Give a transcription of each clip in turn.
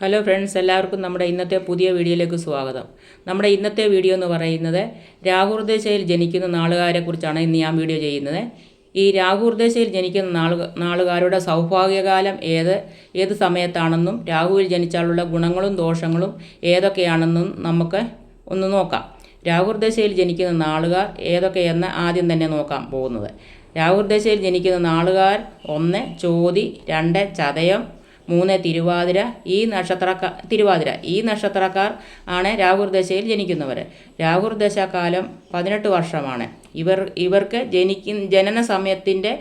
Hello friends എല്ലാവർക്കും നമ്മുടെ ഇന്നത്തെ പുതിയ വീഡിയോയിലേക്ക് സ്വാഗതം. നമ്മുടെ ഇന്നത്തെ വീഡിയോ എന്ന് പറയുന്നത് രാഹുർദേശയിൽ ജനിക്കുന്ന നാളുകാരെക്കുറിച്ചാണ് ഇന്ന് ഞാൻ വീഡിയോ ചെയ്യുന്നത്. ഈ രാഹുർദേശയിൽ ജനിക്കുന്ന നാളു നാളുകാരുടെ സൗഭാഗ്യകാലം ഏത് ഏത് സമയത്താണെന്നും രാഹുവിൽ ജനിച്ചാലുള്ള ഗുണങ്ങളും ദോഷങ്ങളും ഏതൊക്കെയാണെന്നും നമുക്ക് ഒന്ന് നോക്കാം. രാഹുർദേശയിൽ ജനിക്കുന്ന നാളുകാർ ഏതൊക്കെയെന്ന് ആദ്യം തന്നെ നോക്കാം പോകുന്നത്. രാഹുർദേശയിൽ ജനിക്കുന്ന നാളുകാർ ഒന്ന് ചോതി രണ്ട് ചതയം മൂന്ന് തിരുവാതിര ഈ നക്ഷത്രക്കാർ തിരുവാതിര ഈ നക്ഷത്രക്കാർ ആണ് രാഹുർ ദശയിൽ ജനിക്കുന്നവർ. രാഹുർ പതിനെട്ട് വർഷമാണ്. ഇവർ ഇവർക്ക് ജനിക്ക ജനന സമയത്തിന്റെ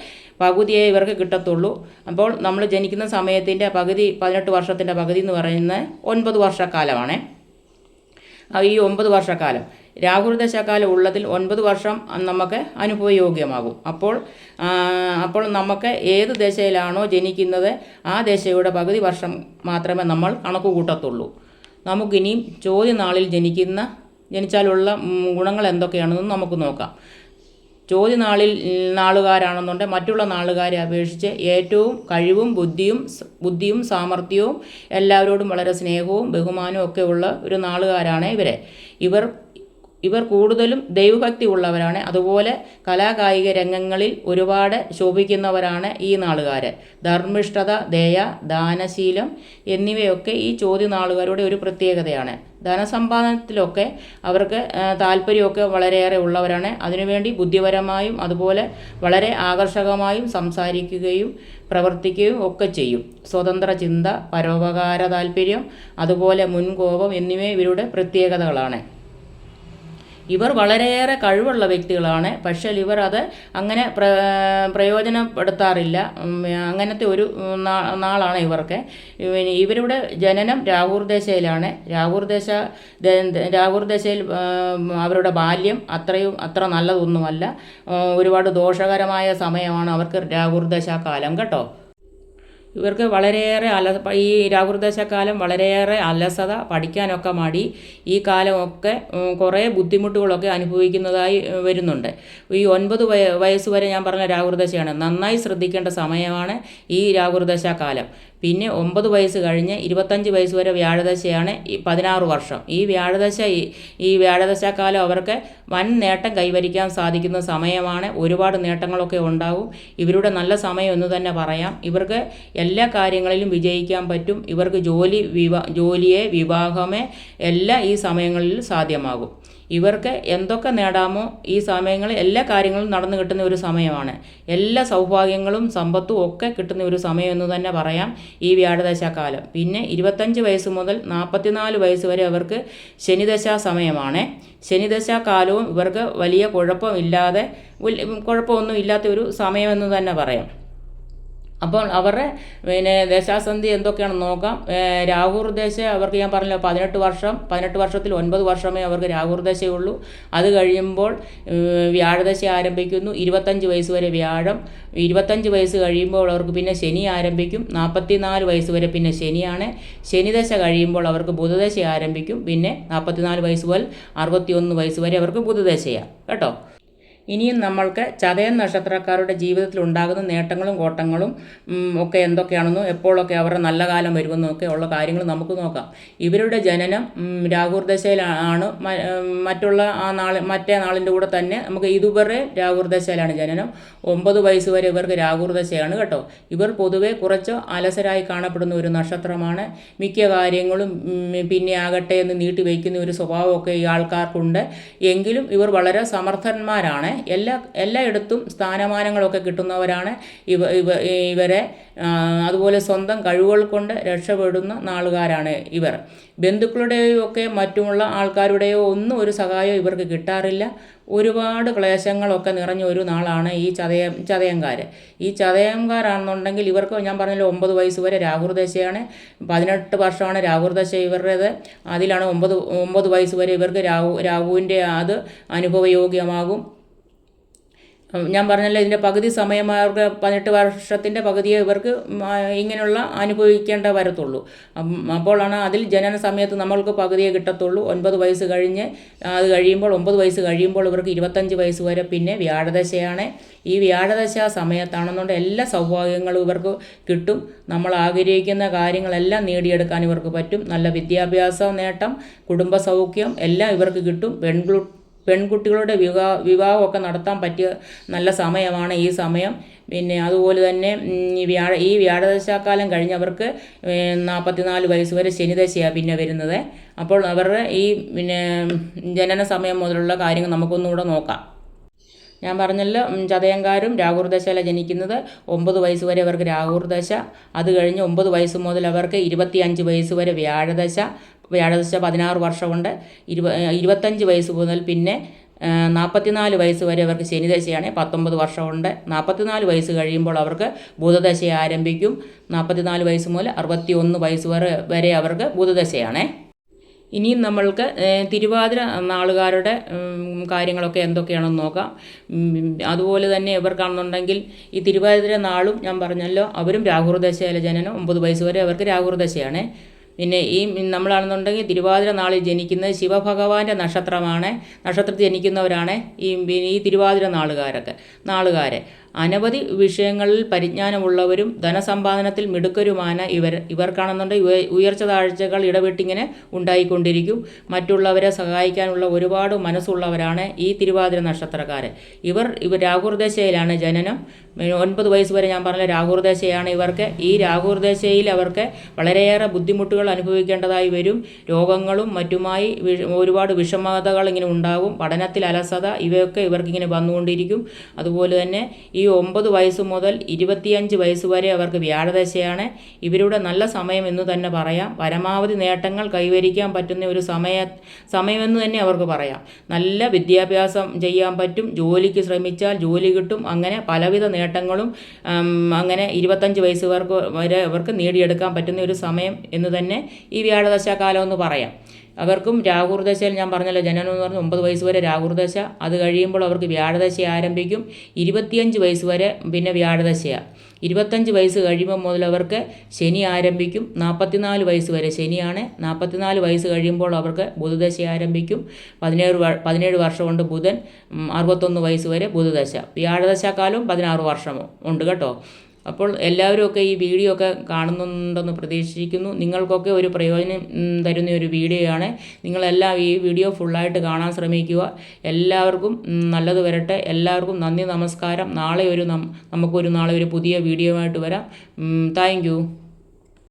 പകുതിയേ ഇവർക്ക് കിട്ടത്തുള്ളൂ. അപ്പോൾ നമ്മൾ ജനിക്കുന്ന സമയത്തിന്റെ പകുതി പതിനെട്ട് വർഷത്തിന്റെ പകുതി എന്ന് പറയുന്നത് ഒൻപത് വർഷക്കാലമാണ്. ഈ ഒമ്പത് വർഷക്കാലം. രാഹുൽ ദശാകാലം ഉള്ളതിൽ ഒൻപത് വർഷം നമുക്ക് അനുഭവയോഗ്യമാകും. അപ്പോൾ അപ്പോൾ നമുക്ക് ഏത് ദശയിലാണോ ജനിക്കുന്നത് ആ ദശയുടെ പകുതി വർഷം മാത്രമേ നമ്മൾ കണക്ക് കൂട്ടത്തുള്ളൂ നമുക്കിനിയും ചോദ്യനാളിൽ ജനിക്കുന്ന ജനിച്ചാലുള്ള ഗുണങ്ങൾ എന്തൊക്കെയാണെന്ന് നമുക്ക് നോക്കാം. ചോദ്യനാളിൽ നാളുകാരാണെന്നുണ്ട് മറ്റുള്ള നാളുകാരെ അപേക്ഷിച്ച് ഏറ്റവും കഴിവും ബുദ്ധിയും ബുദ്ധിയും സാമർഥ്യവും എല്ലാവരോടും വളരെ സ്നേഹവും ബഹുമാനവും ഒക്കെ ഉള്ള ഒരു നാളുകാരാണ് ഇവരെ. ഇവർ ഇവർ കൂടുതലും ദൈവഭക്തി ഉള്ളവരാണ് അതുപോലെ കലാകായിക രംഗങ്ങളിൽ ഒരുപാട് ശോഭിക്കുന്നവരാണ് ഈ നാളുകാർ ധർമ്മിഷ്ഠത ദയ ദാനശീലം എന്നിവയൊക്കെ ഈ ചോദ്യ നാളുകാരുടെ ഒരു പ്രത്യേകതയാണ്. ധനസമ്പാദനത്തിലൊക്കെ അവർക്ക് താല്പര്യമൊക്കെ വളരെയേറെ ഉള്ളവരാണ്. അതിനുവേണ്ടി ബുദ്ധിപരമായും അതുപോലെ വളരെ ആകർഷകമായും സംസാരിക്കുകയും പ്രവർത്തിക്കുകയും ഒക്കെ ചെയ്യും. സ്വതന്ത്ര ചിന്ത പരോപകാര താല്പര്യം അതുപോലെ മുൻകോപം എന്നിവ ഇവരുടെ പ്രത്യേകതകളാണ്. ഇവർ വളരെയേറെ കഴിവുള്ള വ്യക്തികളാണ്. പക്ഷേ ഇവർ അത് അങ്ങനെ പ്ര പ്രയോജനപ്പെടുത്താറില്ല. അങ്ങനത്തെ ഒരു നാളാണ് ഇവർക്ക്. ഇവരുടെ ജനനം രാഹുർ ദശയിലാണ്. രാഹുർ ദശ രാഹുർ ദശയിൽ അവരുടെ ബാല്യം അത്രയും അത്ര നല്ലതൊന്നുമല്ല. ഒരുപാട് ദോഷകരമായ സമയമാണ് അവർക്ക് രാഹുർ ദശ കാലം കേട്ടോ. ഇവർക്ക് വളരെയേറെ അല ഈ രാഹുർദശക്കാലം വളരെയേറെ അലസത പഠിക്കാനൊക്കെ മടി ഈ കാലമൊക്കെ കുറേ ബുദ്ധിമുട്ടുകളൊക്കെ അനുഭവിക്കുന്നതായി വരുന്നുണ്ട്. ഈ ഒൻപത് വയസ്സ് വരെ ഞാൻ പറഞ്ഞ രാഹുർദശയാണ് നന്നായി ശ്രദ്ധിക്കേണ്ട സമയമാണ് ഈ രാഹുർദശ കാലം പിന്നെ ഒമ്പത് വയസ്സ് കഴിഞ്ഞ് ഇരുപത്തഞ്ച് വയസ്സ് വരെ വ്യാഴദശയാണ് ഈ പതിനാറ് വർഷം. ഈ വ്യാഴദശ ഈ വ്യാഴദശക്കാലം അവർക്ക് വൻ നേട്ടം കൈവരിക്കാൻ സാധിക്കുന്ന സമയമാണ്. ഒരുപാട് നേട്ടങ്ങളൊക്കെ ഉണ്ടാകും. ഇവരുടെ നല്ല സമയം എന്ന് തന്നെ പറയാം. ഇവർക്ക് എല്ലാ കാര്യങ്ങളിലും വിജയിക്കാൻ പറ്റും. ഇവർക്ക് ജോലി വിവാ ജോലിയെ വിവാഹമേ എല്ലാം ഈ സമയങ്ങളിൽ സാധ്യമാകും. ഇവർക്ക് എന്തൊക്കെ നേടാമോ ഈ സമയങ്ങളിൽ എല്ലാ കാര്യങ്ങളും നടന്നു കിട്ടുന്ന ഒരു സമയമാണ്. എല്ലാ സൗഭാഗ്യങ്ങളും സമ്പത്തും ഒക്കെ കിട്ടുന്ന ഒരു സമയം എന്ന് തന്നെ പറയാം ഈ വ്യാഴദശാകാലം. പിന്നെ ഇരുപത്തഞ്ച് വയസ്സ് മുതൽ നാൽപ്പത്തിനാല് വയസ്സ് വരെ അവർക്ക് ശനിദശാ സമയമാണ്. ശനിദശാകാലവും ഇവർക്ക് വലിയ കുഴപ്പമില്ലാതെ കുഴപ്പമൊന്നും ഇല്ലാത്ത ഒരു സമയമെന്ന് തന്നെ പറയാം. അപ്പോൾ അവരുടെ പിന്നെ ദേശാസന്ധി എന്തൊക്കെയാണെന്ന് നോക്കാം. രാഹുർ ദേശ അവർക്ക് ഞാൻ പറഞ്ഞല്ലോ പതിനെട്ട് വർഷം പതിനെട്ട് വർഷത്തിൽ ഒൻപത് വർഷമേ അവർക്ക് രാഹുർ ദശയുള്ളൂ അത് കഴിയുമ്പോൾ വ്യാഴദശ ആരംഭിക്കുന്നു ഇരുപത്തഞ്ച് വയസ്സ് വരെ വ്യാഴം. ഇരുപത്തഞ്ച് വയസ്സ് കഴിയുമ്പോൾ അവർക്ക് പിന്നെ ശനി ആരംഭിക്കും നാൽപ്പത്തിനാല് വയസ്സ് വരെ പിന്നെ ശനിയാണ്. ശനിദശ കഴിയുമ്പോൾ അവർക്ക് ബുധദശ ആരംഭിക്കും പിന്നെ നാൽപ്പത്തിനാല് വയസ്സ് മുതൽ അറുപത്തിയൊന്ന് വയസ്സ് വരെ അവർക്ക് ബുധദശയാണ് കേട്ടോ? ഇനിയും നമ്മൾക്ക് ചതയൻ നക്ഷത്രക്കാരുടെ ജീവിതത്തിൽ ഉണ്ടാകുന്ന നേട്ടങ്ങളും കോട്ടങ്ങളും ഒക്കെ എന്തൊക്കെയാണെന്നും എപ്പോഴൊക്കെ അവരുടെ നല്ല കാലം വരുമെന്നും ഒക്കെ ഉള്ള കാര്യങ്ങൾ നമുക്ക് നോക്കാം. ഇവരുടെ ജനനം രാഹുർ ദശയിലാണ്. മറ്റുള്ള ആ നാൾ മറ്റേ നാളിന്റെ കൂടെ തന്നെ നമുക്ക് ഇതുവരെ രാഹുർ ദശയിലാണ് ജനനം. ഒമ്പത് വയസ്സ് വരെ ഇവർക്ക് രാഹുർ ദശയാണ് കേട്ടോ. ഇവർ പൊതുവെ കുറച്ച് അലസരായി കാണപ്പെടുന്ന ഒരു നക്ഷത്രമാണ്. മിക്ക കാര്യങ്ങളും പിന്നെ ആകട്ടെ എന്ന് നീട്ടി വയ്ക്കുന്ന ഒരു സ്വഭാവമൊക്കെ ഈ ആൾക്കാർക്കുണ്ട്. എങ്കിലും ഇവർ വളരെ സമർത്ഥന്മാരാണ്. എല്ലാ എല്ലായിടത്തും സ്ഥാനമാനങ്ങളൊക്കെ കിട്ടുന്നവരാണ് ഇവ ഇവ ഇവരെ. അതുപോലെ സ്വന്തം കഴിവുകൾ കൊണ്ട് രക്ഷപ്പെടുന്ന നാളുകാരാണ് ഇവർ. ബന്ധുക്കളുടെയോ ഒക്കെ മറ്റുമുള്ള ആൾക്കാരുടെയോ ഒന്നും ഒരു സഹായം ഇവർക്ക് കിട്ടാറില്ല. ഒരുപാട് ക്ലേശങ്ങളൊക്കെ നിറഞ്ഞ ഒരു നാളാണ് ഈ ചതയ ചതയംകാർ ഈ ചതയംകാരാണെന്നുണ്ടെങ്കിൽ ഇവർക്ക് ഞാൻ പറഞ്ഞല്ലോ ഒമ്പത് വയസ്സ് വരെ രാഹുർദശയാണ് പതിനെട്ട് വർഷമാണ് രാഹുർദശ ഇവരുടേത്. അതിലാണ് ഒമ്പത് ഒമ്പത് വയസ്സ് വരെ ഇവർക്ക് രാഹു രാഹുവിന്റെ അത് അനുഭവയോഗ്യമാകും. ഞാൻ പറഞ്ഞല്ലോ ഇതിന്റെ പകുതി സമയം അവർക്ക് പതിനെട്ട് വർഷത്തിന്റെ പകുതിയെ ഇവർക്ക് ഇങ്ങനെയുള്ള അനുഭവിക്കേണ്ട വരത്തുള്ളൂ. അപ്പം അപ്പോഴാണ് അതിൽ ജനന സമയത്ത് നമ്മൾക്ക് പകുതിയെ കിട്ടത്തുള്ളൂ. ഒൻപത് വയസ്സ് കഴിഞ്ഞ് അത് കഴിയുമ്പോൾ ഒമ്പത് വയസ്സ് കഴിയുമ്പോൾ ഇവർക്ക് ഇരുപത്തഞ്ച് വയസ്സ് വരെ പിന്നെ വ്യാഴദശയാണ്. ഈ വ്യാഴദശ സമയത്താണെന്നുകൊണ്ട് എല്ലാ സൗഭാഗ്യങ്ങളും ഇവർക്ക് കിട്ടും. നമ്മൾ ആഗ്രഹിക്കുന്ന കാര്യങ്ങളെല്ലാം നേടിയെടുക്കാൻ ഇവർക്ക് പറ്റും. നല്ല വിദ്യാഭ്യാസ നേട്ടം കുടുംബ സൗഖ്യം എല്ലാം ഇവർക്ക് കിട്ടും. പെൺകു പെൺകുട്ടികളുടെ വിവാഹ വിവാഹമൊക്കെ നടത്താൻ പറ്റിയ നല്ല സമയമാണ് ഈ സമയം. പിന്നെ അതുപോലെ തന്നെ ഈ വ്യാഴ ഈ വ്യാഴദശാക്കാലം കഴിഞ്ഞവർക്ക് നാൽപ്പത്തിനാല് വയസ്സ് വരെ ശനിദശയാണ് പിന്നെ വരുന്നത്. അപ്പോൾ അവരുടെ ഈ പിന്നെ ജനന സമയം മുതലുള്ള കാര്യങ്ങൾ നമുക്കൊന്നുകൂടെ നോക്കാം. ഞാൻ പറഞ്ഞല്ലോ ചതയങ്കാരും രാഹുർദശയില ജനിക്കുന്നത്. ഒമ്പത് വയസ്സ് വരെ അവർക്ക് രാഹുർദശ. അത് കഴിഞ്ഞ് ഒമ്പത് വയസ്സ് മുതൽ അവർക്ക് ഇരുപത്തിയഞ്ച് വയസ്സ് വരെ വ്യാഴദശ. വ്യാഴദശ പതിനാറ് വർഷം കൊണ്ട് ഇരുപ ഇരുപത്തഞ്ച് വയസ്സ് മുതൽ പിന്നെ നാൽപ്പത്തിനാല് വയസ്സ് വരെ അവർക്ക് ശനിദശയാണ്. പത്തൊമ്പത് വർഷമുണ്ട് നാൽപ്പത്തിനാല് വയസ്സ് കഴിയുമ്പോൾ അവർക്ക് ബുധദശ ആരംഭിക്കും. നാൽപ്പത്തിനാല് വയസ്സ് മുതൽ അറുപത്തി ഒന്ന് വയസ്സ് വരെ വരെ അവർക്ക് ബുധദശയാണേ. ഇനിയും നമ്മൾക്ക് തിരുവാതിര നാളുകാരുടെ കാര്യങ്ങളൊക്കെ എന്തൊക്കെയാണെന്ന് നോക്കാം. അതുപോലെ തന്നെ ഇവർക്കാണെന്നുണ്ടെങ്കിൽ ഈ തിരുവാതിര നാളും ഞാൻ പറഞ്ഞല്ലോ അവരും രാഹുർദശയിലെ ജനനം ഒമ്പത് വയസ്സ് വരെ അവർക്ക് രാഹുർദശയാണ്. പിന്നെ ഈ നമ്മളാണെന്നുണ്ടെങ്കിൽ തിരുവാതിര നാളിൽ ജനിക്കുന്നത് ശിവഭഗവാന്റെ നക്ഷത്രമാണ്. നക്ഷത്രത്തിൽ ജനിക്കുന്നവരാണ് ഈ ഈ തിരുവാതിര നാളുകാരൊക്കെ നാളുകാരെ. അനവധി വിഷയങ്ങളിൽ പരിജ്ഞാനമുള്ളവരും ധനസമ്പാദനത്തിൽ മിടുക്കരുമാണ് ഇവർ ഇവർ കാണുന്നുണ്ട്. ഉയർച്ച താഴ്ചകൾ ഇടവിട്ടിങ്ങനെ ഉണ്ടായിക്കൊണ്ടിരിക്കും. മറ്റുള്ളവരെ സഹായിക്കാനുള്ള ഒരുപാട് മനസ്സുള്ളവരാണ് ഈ തിരുവാതിര നക്ഷത്രക്കാർ ഇവർ ഇവർ രാഹുർദശയിലാണ് ജനനം. ഒൻപത് വയസ്സ് വരെ ഞാൻ പറഞ്ഞ രാഹുർദശയാണ് ഇവർക്ക്. ഈ രാഹുർദശയിൽ അവർക്ക് വളരെയേറെ ബുദ്ധിമുട്ടുകൾ അനുഭവിക്കേണ്ടതായി വരും. രോഗങ്ങളും മറ്റുമായി ഒരുപാട് വിഷമതകൾ ഇങ്ങനെ ഉണ്ടാകും പഠനത്തിൽ അലസത ഇവയൊക്കെ ഇവർക്കിങ്ങനെ വന്നുകൊണ്ടിരിക്കും. അതുപോലെ തന്നെ ഈ ഒമ്പത് വയസ്സ് മുതൽ ഇരുപത്തിയഞ്ച് വയസ്സ് വരെ അവർക്ക് വ്യാഴദശയാണ്. ഇവരുടെ നല്ല സമയം എന്ന് തന്നെ പറയാം. പരമാവധി നേട്ടങ്ങൾ കൈവരിക്കാൻ പറ്റുന്ന ഒരു സമയ സമയമെന്ന് തന്നെ അവർക്ക് പറയാം. നല്ല വിദ്യാഭ്യാസം ചെയ്യാൻ പറ്റും. ജോലിക്ക് ശ്രമിച്ചാൽ ജോലി കിട്ടും. അങ്ങനെ പലവിധ നേട്ടങ്ങളും അങ്ങനെ ഇരുപത്തഞ്ച് വയസ്സ് വരെ അവർക്ക് നേടിയെടുക്കാൻ പറ്റുന്ന ഒരു സമയം എന്ന് തന്നെ ഈ വ്യാഴദശാകാലം എന്ന് പറയാം. അവർക്കും രാഹുർദശയിൽ ഞാൻ പറഞ്ഞല്ലോ ജനനം എന്ന് പറഞ്ഞാൽ ഒമ്പത് വയസ്സ് വരെ രാഹുർദശ. അത് കഴിയുമ്പോൾ അവർക്ക് വ്യാഴദശ ആരംഭിക്കും. ഇരുപത്തിയഞ്ച് വയസ്സ് വരെ പിന്നെ വ്യാഴദശയാണ് ഇരുപത്തഞ്ച് വയസ്സ് കഴിയുമ്പോൾ മുതൽ അവർക്ക് ശനി ആരംഭിക്കും. നാൽപ്പത്തിനാല് വയസ്സ് വരെ ശനിയാണ്. നാൽപ്പത്തിനാല് വയസ്സ് കഴിയുമ്പോൾ അവർക്ക് ബുധദശ ആരംഭിക്കും. പതിനേഴ് പതിനേഴ് വർഷം കൊണ്ട് ബുധൻ അറുപത്തൊന്ന് വയസ്സ് വരെ ബുധദശ. വ്യാഴദശാക്കാലവും പതിനാറ് വർഷമോ ഉണ്ട് കേട്ടോ. അപ്പോൾ എല്ലാവരും ഒക്കെ ഈ വീഡിയോ ഒക്കെ കാണുന്നുണ്ടെന്ന് പ്രതീക്ഷിക്കുന്നു. നിങ്ങൾക്കൊക്കെ ഒരു പ്രയോജനം തരുന്ന ഒരു വീഡിയോയാണ്. നിങ്ങളെല്ലാം ഈ വീഡിയോ ഫുള്ളായിട്ട് കാണാൻ ശ്രമിക്കുക. എല്ലാവർക്കും നല്ലത് വരട്ടെ. എല്ലാവർക്കും നന്ദി നമസ്കാരം. നാളെ ഒരു നമുക്കൊരു നാളെ ഒരു പുതിയ വീഡിയോ ആയിട്ട് വരാം താങ്ക്